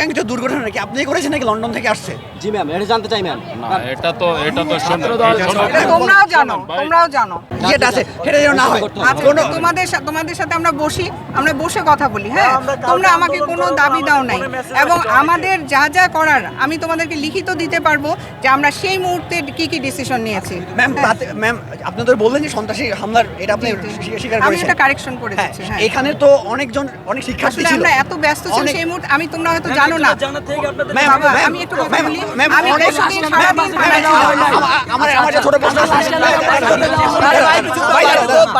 অনাকাঙ্ক্ষিত দুর্ঘটনা নাকি আপনি করেছেন নাকি লন্ডন থেকে আসছে? জি ম্যাম এটা জানতে চাই ম্যাম না এটা তো এটা তো তোমরাও জানো তোমরাও জানো। যেটা আছে সেটা যেন না হয়। কোনো তোমাদের তোমাদের সাথে আমরা বসি আমরা বসে কথা বলি হ্যাঁ? তোমরা আমাকে কোনো দাবি দাও নাই। এবং আমাদের যা যা করার আমি তোমাদেরকে লিখিত দিতে পারব যে আমরা সেই মুহূর্তে কি কি ডিসিশন নিয়েছি। ম্যাম। ম্যাম আপনি তো বললেন যে সন্ত্রাসী হামলার এটা আপনি স্বীকার- স্বীকার আমি এটা কারেকশন করে হ্যাঁ দিচ্ছি হ্যাঁ। এখানে তো অনেকজন অনেক শিক্ষার্থী আসলে ছিল। আমরা এত ব্যস্ত ছিল অনেক- সেই মুহূর্তে আমি তোমরা হয়তো জানো না আমি একটু কথা বলি আমি অনেক- ছোট প্রশ্ন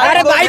আরে ভাই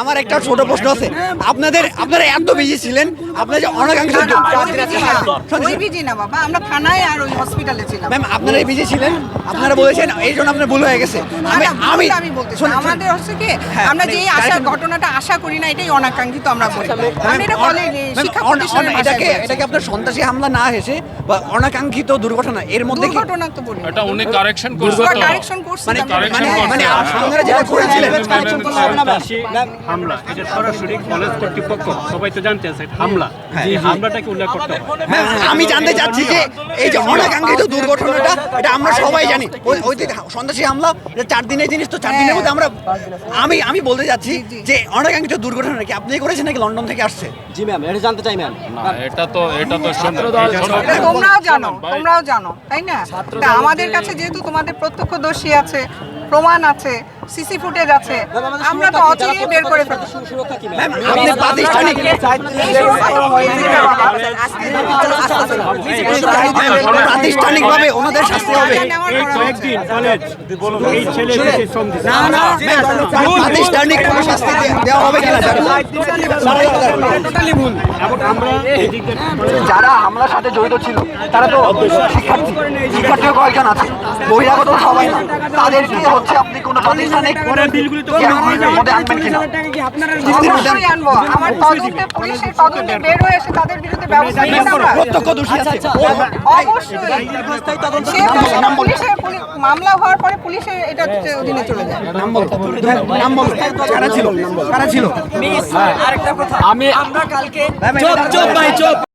আমার একটা ছোট প্রশ্ন আছে আপনাদের আপনারা এত বিজি ছিলেন আপনারা যে অনাকাঙ্ক্ষিত না, না, ওই বিজি না। ওই বিজি না বাবা আমরা থানায় আর ওই হসপিটালে ছিলাম। ম্যাম আপনারা বিজি ছিলেন? আপনারা বলেছেন এই জন্য আপনার ভুল হয়ে গেছে। আমি আমি আমি বলতে আমাদের হচ্ছে কি হ্যাঁ, আমরা মানে যে আশা ঘটনাটা আশা করি না এটাই অনাকাঙ্ক্ষিত আমরা বলি। আমি এটা কলেজ শিক্ষা অন- অন- প্রতিষ্ঠানের এটাকে এটাকে আপনার সন্ত্রাসী হামলা না হেসে বা অনাকাঙ্ক্ষিত দুর্ঘটনা এর মধ্যে কি দুর্ঘটনা তো বলি এটা উনি কারেকশন করছে কারেকশন করছি মানে আমরা। মানে মানে। আপনারা যেটা করেছিলেন হামলা এটা সরাসরি কলেজ কর্তৃপক্ষ সবাই তো জানতে আছে এটা হামলা যে হামলাটাকে উল্লেখ করতে আমি জানতে চাচ্ছি যে এই যে অনাকাঙ্ক্ষিত দুর্ঘটনাটা এটা আমরা সবাই জানি। ওই ওই যে সন্ত্রাসী হামলা এটা চার দিনের জিনিস তো চার দিনের মধ্যে আমরা আমি আমি বলতে চাচ্ছি যে অনাকাঙ্ক্ষিত দুর্ঘটনা নাকি আপনি করেছেন নাকি লন্ডন থেকে আসছে? জি ম্যাম এটা জানতে চাই ম্যাম এটা তো এটা তো তোমরাও জানো তোমরাও জানো তাই না? আমাদের কাছে যেহেতু তোমাদের প্রত্যক্ষদর্শী আছে প্রমাণ আছে সিসি ফুটেজ আছে আমরা তো অচিরেই বের করে ফেলব কি আপনি প্রাতিষ্ঠানিক প্রাতিষ্ঠানিকভাবে ওনাদের শাস্তি হবে কয়েকদিন কলেজ এই ছেলে না না প্রাতিষ্ঠানিক কোনো শাস্তি দেওয়া হবে কিনা জানেন? টোটালি ভুল আমরা যারা হামলার সাথে জড়িত ছিল তারা তো শিক্ষার্থী শিক্ষার্থীও কয়েকজন আছে বহিরাগত সবাই না তাদেরকে হচ্ছে আপনি কোনো প্রাতিষ্ঠানিক বিলগুলি তো জ্ঞানের মধ্যে আনবেন কিনা অবশ্যই আনব। আমার তদন্তে পুলিশের তদন্তে বের হয়ে এসে তাদের বিরুদ্ধে ব্যবস্থা নিতে আমরা প্রত্যক্ষ দোষী আছে। অবশ্যই। পুলিশের মামলা হওয়ার পরে পুলিশের এটা অধীনে চলে যায়। নাম বলো। নাম বলো। কারা ছিল? কারা। ছিল? চুপ চুপ ভাই চুপ।